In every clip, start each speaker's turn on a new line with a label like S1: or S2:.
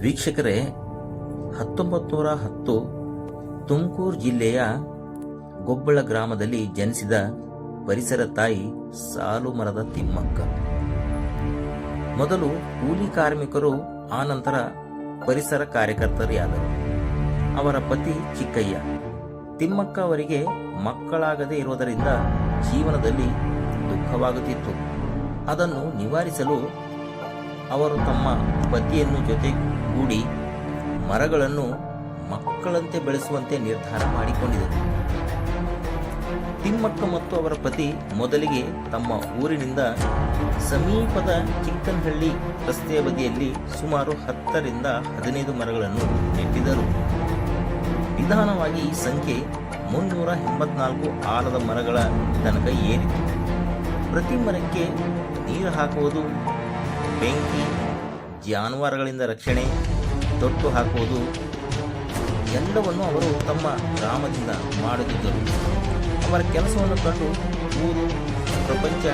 S1: ವೀಕ್ಷಕರೇ ಹತ್ತೊಂಬತ್ತು ನೂರ ಹತ್ತು ತುಮಕೂರು ಜಿಲ್ಲೆಯ ಗೊಬ್ಬಳ ಗ್ರಾಮದಲ್ಲಿ ಜನಿಸಿದ ಪರಿಸರ ತಾಯಿ ಸಾಲು ಮರದ ತಿಮ್ಮಕ್ಕ. ಮೊದಲು ಕೂಲಿ ಕಾರ್ಮಿಕರು ಆನಂತರ ಪರಿಸರ ಕಾರ್ಯಕರ್ತರಿಯಾದರು. ಅವರ ಪತಿ ಚಿಕ್ಕಯ್ಯ. ತಿಮ್ಮಕ್ಕ ಅವರಿಗೆ ಮಕ್ಕಳಾಗದೇ ಇರುವುದರಿಂದ ಜೀವನದಲ್ಲಿ ದುಃಖವಾಗುತ್ತಿತ್ತು. ಅದನ್ನು ನಿವಾರಿಸಲು ಅವರು ತಮ್ಮ ಪತಿಯನ್ನು ಜೊತೆಗೂಡಿ ಮರಗಳನ್ನು ಮಕ್ಕಳಂತೆ ಬೆಳೆಸುವಂತೆ ನಿರ್ಧಾರ ಮಾಡಿಕೊಂಡಿದರು ತಿಮ್ಮಕ್ಕ ಮತ್ತು ಅವರ ಪತಿ ಮೊದಲಿಗೆ ತಮ್ಮ ಊರಿನಿಂದ ಸಮೀಪದ ಚಿಕ್ಕನಹಳ್ಳಿ ರಸ್ತೆಯ ಬದಿಯಲ್ಲಿ ಸುಮಾರು ಹತ್ತರಿಂದ ಹದಿನೈದು ಮರಗಳನ್ನು ನೆಟ್ಟಿದರು ನಿಧಾನವಾಗಿ ಈ ಸಂಖ್ಯೆ ಮುನ್ನೂರ ಎಂಬತ್ನಾಲ್ಕು ಆಲದ ಮರಗಳ ತನಕ ಏರಿತು. ಪ್ರತಿ ಮರಕ್ಕೆ ನೀರು ಹಾಕುವುದು ಬೆಂಕಿ, ಜಾನುವಾರುಗಳಿಂದ ರಕ್ಷಣೆ, ತೊಟ್ಟು ಹಾಕುವುದು, ಎಲ್ಲವನ್ನು ಅವರು ತಮ್ಮ ಗ್ರಾಮದಿಂದ ಮಾಡುತ್ತಿದ್ದರು. ಅವರ ಕೆಲಸವನ್ನು ಕಂಡು ಊರು, ಪ್ರಪಂಚ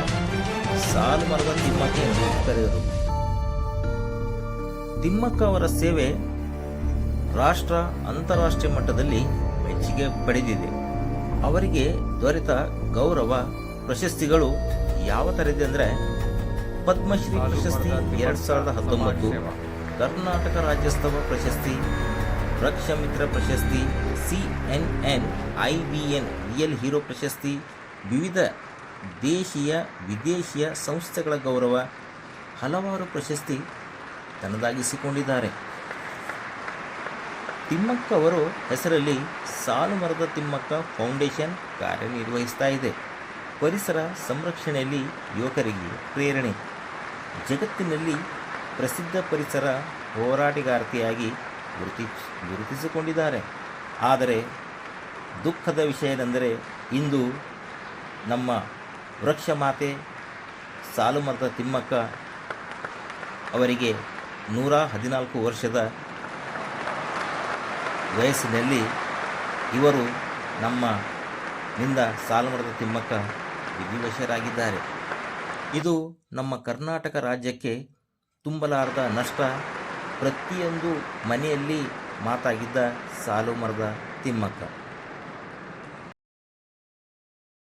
S1: ಸಾಲು ಮರದ ತಿಮ್ಮಕ್ಕ ಎಂದು ಕರೆದರು. ತಿಮ್ಮಕ್ಕ ಅವರ ಸೇವೆ ರಾಷ್ಟ್ರ ಅಂತಾರಾಷ್ಟ್ರೀಯ ಮಟ್ಟದಲ್ಲಿ ಮೆಚ್ಚುಗೆ ಪಡೆದಿದೆ. ಅವರಿಗೆ ದೊರೆತ ಗೌರವ, ಪ್ರಶಸ್ತಿಗಳು ಯಾವ ಥರದಿದೆ ಅಂದರೆ ಪದ್ಮಶ್ರೀ ಪ್ರಶಸ್ತಿ ಎರಡ್ ಸಾವಿರದ ಹತ್ತೊಂಬತ್ತು. ಕರ್ನಾಟಕ ರಾಜ್ಯೋತ್ಸವ ಪ್ರಶಸ್ತಿ, ರಕ್ಷಮಿತ್ರ ಪ್ರಶಸ್ತಿ, C N N, I V N, real hero ಪ್ರಶಸ್ತಿ, ವಿವಿಧ ದೇಶೀಯ, ವಿದೇಶಿಯ ಸಂಸ್ಥೆಗಳ ಗೌರವ, ಹಲವಾರು ಪ್ರಶಸ್ತಿ ತನ್ನದಾಗಿಸಿಕೊಂಡಿದ್ದಾರೆ. ತಿಮ್ಮಕ್ಕ ಅವರು ಹೆಸರಲ್ಲಿ ಸಾಲು ಮರದ ತಿಮ್ಮಕ್ಕ ಫೌಂಡೇಶನ್ ಕಾರ್ಯನಿರ್ವಹಿಸ್ತಾ ಇದೆ. ಪರಿಸರ ಸಂರಕ್ಷಣೆಯಲ್ಲಿ ಯುವಕರಿಗೆ ಪ್ರೇರಣೆ. ಜಗತ್ತಿನಲ್ಲಿ ಪ್ರಸಿದ್ಧ ಪರಿಸರ ಹೋರಾಟಗಾರ್ತಿಯಾಗಿ ಗುರುತಿ ಗುರುತಿಸಿಕೊಂಡಿದ್ದಾರೆ. ಆದರೆ ದುಃಖದ ವಿಷಯವೆಂದರೆ ಇಂದು ನಮ್ಮ ವೃಕ್ಷ ಮಾತೆ ಸಾಲು ಮರದ ತಿಮ್ಮಕ್ಕ ಅವರಿಗೆ ನೂರ ಹದಿನಾಲ್ಕು ವರ್ಷದ ವಯಸ್ಸಿನಲ್ಲಿ ಇವರು ನಮ್ಮ ನಿಂದ ಸಾಲುಮರದ ತಿಮ್ಮಕ್ಕ ವಿಧಿವಶರಾಗಿದ್ದಾರೆ ಇದು ನಮ್ಮ ಕರ್ನಾಟಕ ರಾಜ್ಯಕ್ಕೆ ತುಂಬಲಾರದ ನಷ್ಟ. ಪ್ರತಿಯೊಂದು ಮನೆಯಲ್ಲಿ ಮಾತಾಗಿದ್ದ ಸಾಲು ಮರದ ತಿಮ್ಮಕ್ಕ.